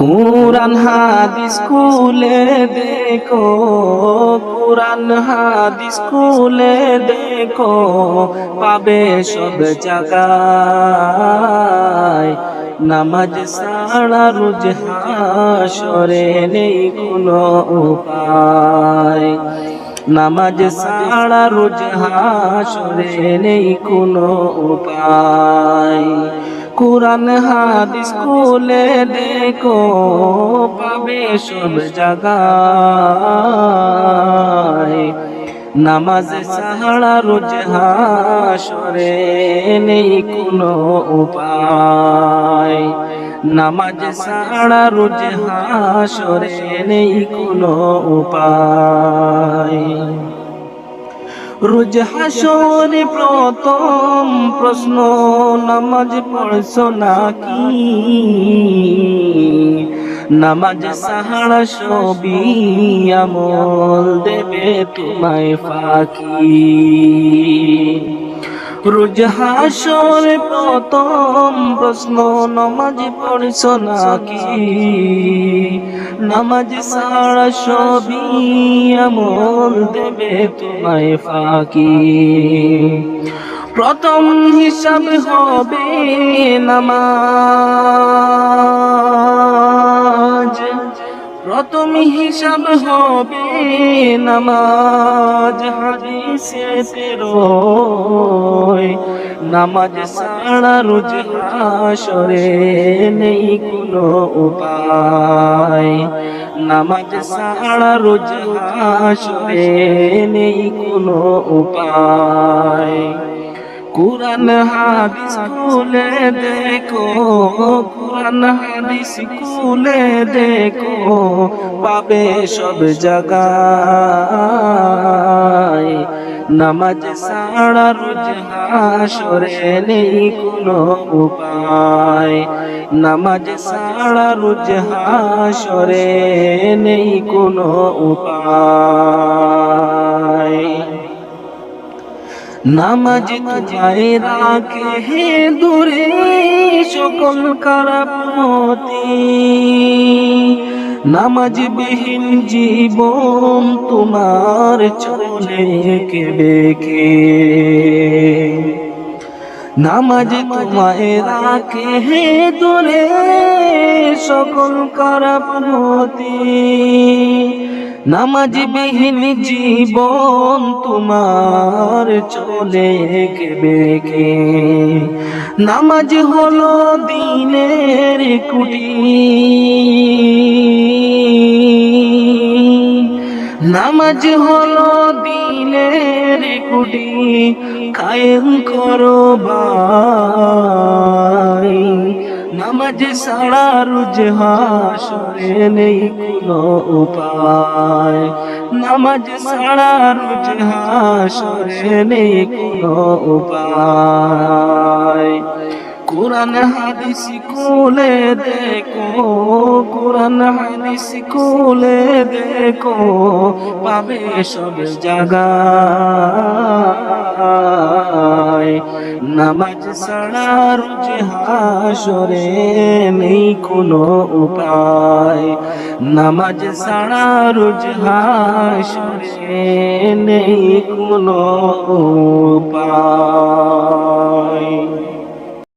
কোরআন হাদিস খুলে দেখো, কোরআন হাদিস খুলে দেখো, পাবে সব জায়গায় নামাজ সারা রোজ হাসরে নেই কোনো উপায়। নামাজ সারা রোজ হাসরে নেই কোনো উপায়। কোরআন, হাদিস খুলে দেখো, পাবে সব জায়গায় নামাজ সাহারা রোজ হাসরে নেই কোনো উপায়। নামাজ সাহারা রোজ হাসরে নেই কোনো উপায়। রোজ হাসরে প্রথম প্রশ্ন নামাজ পড়ছ নাকি? নামাজ সাহারা সবই আমল দেবে তোমায় ফাঁকি। রোজ হাসরে প্রথম প্রশ্ন, নামাজ পড়ছো নাকি? নামাজ সারা সবই আমল দেবে তোমায় ফাঁকি। প্রথম হিসাব হবে নামাজ। প্রথম হিসাব হবে নামাজ হাদিসে তেরোয়। নামাজ সারা রোজ হাসরে নেই কোনো উপায়। নামাজ সারা রোজ হাসরে নেই কোনো উপায়। কুরআন হাদিস খুলে দেখো, কুরআন হাদিস খুলে দেখো, পাবে সব জায়গায় নামাজ সারা রোজ হাসরে নেই কোনো উপায়। নামাজ সারা রোজ হাসরে নেই কোনো উপায়। নামাজ তোমায় রাখে হে দূরে সকল খারাপ মতি নামাজ বিহীন জীবন তোমার চলে কে বেকে নামাজ তোমায় রাখে হে দূরে সকল খারাপ মতি নামাজ বিহীন জীবন তোমার চলে বেকে নামাজ হলো দিনের কুটি। নামাজ হলো দিনের কুটি, কায়েম করো ভাই। নামাজ সারা রোজ হাসরে নেই কোনো উপায়। নামাজ সারা রোজ হাসরে নেই কোনো উপায়। কোরআন হাদিস খুলে দেখো, কোরআন হাদিস খুলে দেখো, পাবে সব জায়গায় নামাজ ছাড়া রোজ হাসরে নেই কোনো উপায়। নামাজ ছাড়া রোজ হাসরে নেই কোনো উপায়।